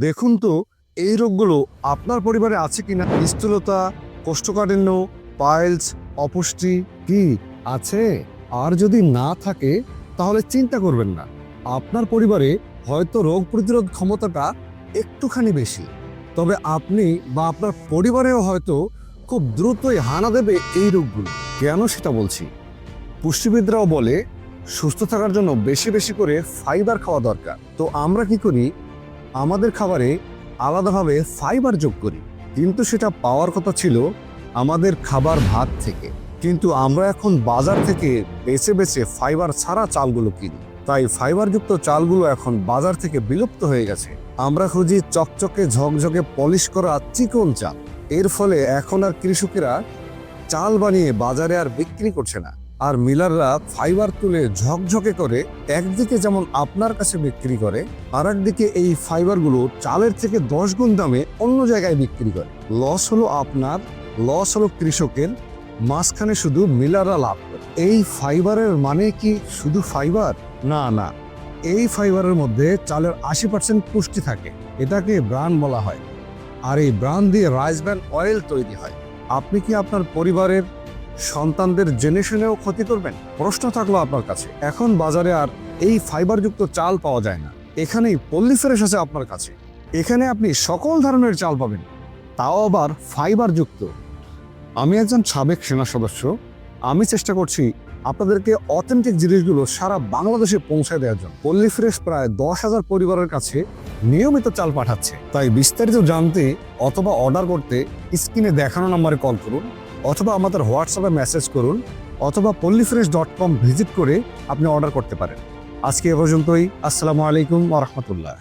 দেখুন তো, এই রোগগুলো আপনার পরিবারে আছে কিনা? স্থূলতা, কোষ্ঠকাঠিন্য, পাইলস, অপুষ্টি কি আছে? আর যদি না থাকে, তাহলে চিন্তা করবেন না। আপনার পরিবারে হয়তো রোগ প্রতিরোধ ক্ষমতাটা একটুখানি বেশি। তবে আপনি বা আপনার পরিবারেও হয়তো খুব দ্রুতই হানা দেবে এই রোগগুলো। কেন সেটা বলছি? পুষ্টিবিদরাও বলে, সুস্থ থাকার জন্য বেশি বেশি করে ফাইবার খাওয়া দরকার। তো আমরা কি করি? আমাদের খাবারে আলাদাভাবে ফাইবার যোগ করি। কিন্তু সেটা পাওয়ার কথা ছিল আমাদের খাবার ভাত থেকে। কিন্তু আমরা এখন বাজার থেকে বেছে বেছে ফাইবার ছাড়া চালগুলো কিনি। তাই ফাইবারযুক্ত চালগুলো এখন বাজার থেকে বিলুপ্ত হয়ে গেছে। আমরা খুঁজি চকচকে ঝকঝকে পলিশ করা চিকন চাল। এর ফলে এখন আর কৃষকেরা চাল বানিয়ে বাজারে আর বিক্রি করছে না। আর মিলাররা ফাইবার তুলে ঝকঝকে করে, একদিকে যেমন আপনার কাছে বিক্রি করে আর একদিকে এই ফাইবারগুলো চালের থেকে দশ গুণ দামে অন্য জায়গায় বিক্রি করে। লস হলো আপনার, লস হলো কৃষকের, মাঝখানে শুধু মিলাররা লাভ করে। এই ফাইবারের মানে কি শুধু ফাইবার? না না। এই ফাইবারের মধ্যে চালের আশি পার্সেন্ট পুষ্টি থাকে, এটাকে ব্রান বলা হয়। আর এই ব্রান দিয়ে রাইস ব্র্যান অয়েল তৈরি হয়। আপনি কি আপনার পরিবারের সন্তানদের জেনে শুনেও ক্ষতি করবেন? প্রশ্ন থাকল আপনার কাছে। এখন বাজারে আর এই ফাইবারযুক্ত চাল পাওয়া যায় না। এখানেই পল্লী ফ্রেশ আছে আপনার কাছে। এখানে আপনি সকল ধরনের চাল পাবেন। তাও আবার ফাইবারযুক্ত আমি একজন সাবেক সেনা সদস্য। আমি চেষ্টা করছি আপনাদেরকে অথেন্টিক জিনিসগুলো সারা বাংলাদেশে পৌঁছে দেওয়ার জন্য। পল্লী ফ্রেশ প্রায় দশ হাজার পরিবারের কাছে নিয়মিত চাল পাঠাচ্ছে। তাই বিস্তারিত জানতে অথবা অর্ডার করতে স্ক্রিনে দেখানো নম্বরে কল করুন। অথবা আমাদের হোয়াটসঅ্যাপে মেসেজ করুন অথবা পল্লীফ্রেশ ডট কম ভিজিট করে আপনি অর্ডার করতে পারেন। আজকে এ পর্যন্তই। আসসালামু আলাইকুম ওরহমতুল্লাহ